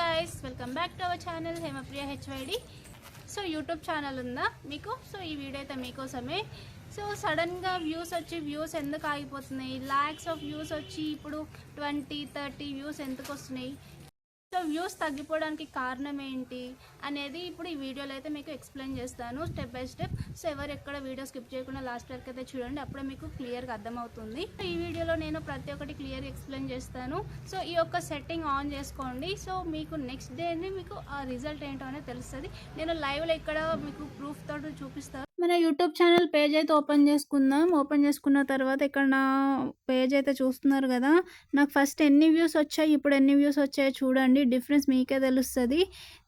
Guys welcome back to our channel Hemapriya HYD so YouTube channel ఉందా మీకు? So ఈ video అయితే మీకోసమే. సో సడన్గా వ్యూస్ వచ్చి వ్యూస్ ఎందుకు ఆగిపోతున్నాయి? ల్యాక్స్ ఆఫ్ వ్యూస్ వచ్చి ఇప్పుడు ట్వంటీ థర్టీ వ్యూస్ ఎందుకు వస్తున్నాయి? సో వ్యూస్ తగ్గిపోవడానికి కారణం ఏంటి అనేది ఇప్పుడు ఈ వీడియోలో అయితే మీకు ఎక్స్ప్లెయిన్ చేస్తాను స్టెప్ బై స్టెప్ సో ఎవరు ఎక్కడ వీడియో స్కిప్ చేయకుండా లాస్ట్ వరకు అయితే చూడండి అప్పుడే మీకు క్లియర్గా అర్థమవుతుంది. సో ఈ వీడియోలో నేను ప్రతి ఒక్కటి క్లియర్ ఎక్స్ప్లెయిన్ చేస్తాను. సో ఈ యొక్క సెట్టింగ్ ఆన్ చేసుకోండి. సో మీకు నెక్స్ట్ డేని మీకు ఆ రిజల్ట్ ఏంటో అనేది తెలుస్తుంది. నేను లైవ్లో ఇక్కడ మీకు ప్రూఫ్ తోటి చూపిస్తాను మన యూట్యూబ్ ఛానల్ పేజ్ అయితే ఓపెన్ చేసుకుందాం. ఓపెన్ చేసుకున్న తర్వాత ఇక్కడ నా పేజ్ అయితే చూస్తున్నారు కదా నాకు ఫస్ట్ ఎన్ని వ్యూస్ వచ్చాయి ఇప్పుడు ఎన్ని వ్యూస్ వచ్చాయో చూడండి. డిఫరెన్స్ మీకే తెలుస్తుంది.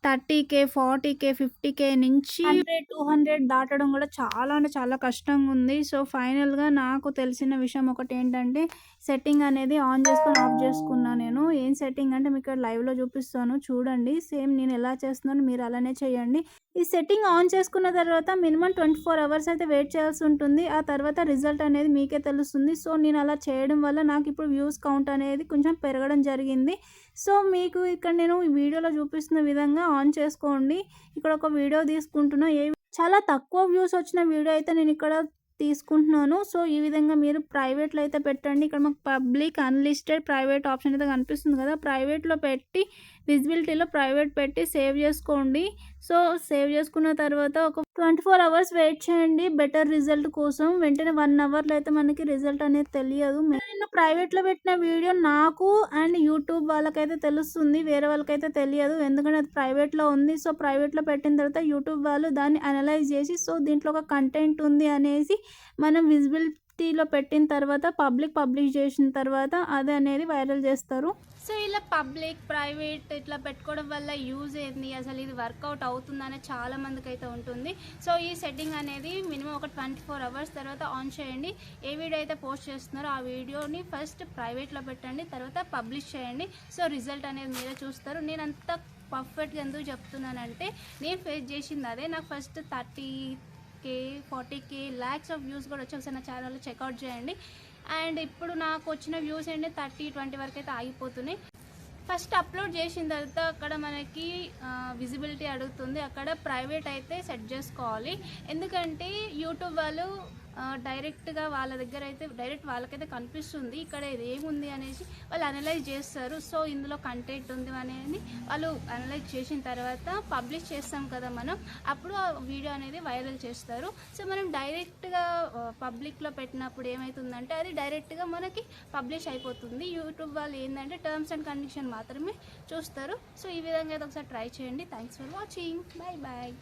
Thirty K forty K fifty K నుంచి హండ్రెడ్ టూ హండ్రెడ్ దాటడం కూడా చాలా అంటే చాలా కష్టంగా ఉంది. సో ఫైనల్గా నాకు తెలిసిన విషయం ఒకటి ఏంటంటే సెట్టింగ్ అనేది ఆన్ చేసుకొని ఆఫ్ చేసుకున్నా నేను. ఏం సెట్టింగ్ అంటే మీకు ఇక్కడ లైవ్లో చూపిస్తాను. చూడండి. సేమ్ నేను ఎలా చేస్తున్నాను మీరు అలానే చేయండి. ఈ సెట్టింగ్ ఆన్ చేసుకున్న తర్వాత మినిమం ట్వంటీ ఫోర్ అవర్స్ అయితే వెయిట్ చేయాల్సి ఉంటుంది. ఆ తర్వాత రిజల్ట్ అనేది మీకే తెలుస్తుంది. సో నేను అలా చేయడం వల్ల నాకు ఇప్పుడు వ్యూస్ కౌంట్ అనేది కొంచెం పెరగడం జరిగింది. సో మీకు ఇక్కడ నేను ఈ వీడియోలో చూపిస్తున్న విధంగా ఆన్ చేసుకోండి. ఇక్కడ ఒక వీడియో తీసుకుంటున్నా. ఏ చాలా తక్కువ వ్యూస్ వచ్చిన వీడియో అయితే నేను ఇక్కడ తీసుకుంటున్నాను. సో ఈ విధంగా మీరు ప్రైవేట్లో అయితే పెట్టండి. ఇక్కడ మాకు పబ్లిక్ అన్లిస్టెడ్ ప్రైవేట్ ఆప్షన్ అయితే కనిపిస్తుంది కదా. ప్రైవేట్లో పెట్టి విజిబిలిటీలో ప్రైవేట్ పెట్టి సేవ్ చేసుకోండి. సో సేవ్ చేసుకున్న తర్వాత ఒక ట్వంటీ ఫోర్ అవర్స్ వెయిట్ చేయండి. బెటర్ రిజల్ట్ కోసం. వెంటనే వన్ అవర్లో అయితే మనకి రిజల్ట్ అనేది తెలియదు. నేను ప్రైవేట్లో పెట్టిన వీడియో నాకు అండ్ యూట్యూబ్ వాళ్ళకైతే తెలుస్తుంది. వేరే వాళ్ళకైతే తెలియదు. ఎందుకంటే అది ప్రైవేట్లో ఉంది. సో ప్రైవేట్లో పెట్టిన తర్వాత యూట్యూబ్ వాళ్ళు దాన్ని అనలైజ్ చేసి సో దీంట్లో ఒక కంటెంట్ ఉంది అనేసి మనం విజిబిలిటీలో పెట్టిన తర్వాత పబ్లిక్ పబ్లిష్ చేసిన తర్వాత అది అనేది వైరల్ చేస్తారు. సో ఇలా పబ్లిక్ ప్రైవేట్ ఇట్లా పెట్టుకోవడం వల్ల యూజ్ ఏంది? అసలు ఇది వర్కౌట్ అవుతుందనే చాలా మందికి అయితే ఉంటుంది. సో ఈ సెట్టింగ్ అనేది మినిమం ఒక ట్వంటీ ఫోర్ అవర్స్ తర్వాత ఆన్ చేయండి. ఏ వీడియో అయితే పోస్ట్ చేస్తున్నారో ఆ వీడియోని ఫస్ట్ ప్రైవేట్లో పెట్టండి తర్వాత పబ్లిష్ చేయండి. సో రిజల్ట్ అనేది మీరే చూస్తారు. నేను అంత పర్ఫెక్ట్గా ఎందుకు చెప్తున్నానంటే నేను ఫేస్ చేసింది అదే. నాకు first thirty K forty K lakhs of views కూడా వచ్చి ఒకసారి నా ఛానల్లో చెక్అవుట్ చేయండి. అండ్ ఇప్పుడు నాకు వచ్చిన వ్యూస్ ఏంటి? థర్టీ ట్వంటీ వరకు అయితే ఆగిపోతున్నాయి. ఫస్ట్ అప్లోడ్ చేసిన తర్వాత అక్కడ మనకి విజిబిలిటీ అడుగుతుంది. అక్కడ ప్రైవేట్ అయితే సెట్ చేసుకోవాలి. ఎందుకంటే యూట్యూబ్ వాళ్ళు డైరెక్ట్గా వాళ్ళ దగ్గర అయితే డైరెక్ట్ వాళ్ళకైతే కనిపిస్తుంది. ఇక్కడ ఇది ఏముంది అనేసి వాళ్ళు అనలైజ్ చేస్తారు. సో ఇందులో కంటెంట్ ఉంది అనేది వాళ్ళు అనలైజ్ చేసిన తర్వాత పబ్లిష్ చేస్తాం కదా మనం అప్పుడు ఆ వీడియో అనేది వైరల్ చేస్తారు. సో మనం డైరెక్ట్గా పబ్లిక్లో పెట్టినప్పుడు ఏమవుతుందంటే అది డైరెక్ట్గా మనకి పబ్లిష్ అయిపోతుంది. యూట్యూబ్ వాళ్ళు ఏంటంటే టర్మ్స్ అండ్ కండిషన్ మాత్రమే చూస్తారు. సో ఈ విధంగా అయితే ఒకసారి ట్రై చేయండి. Thanks for watching. Bye bye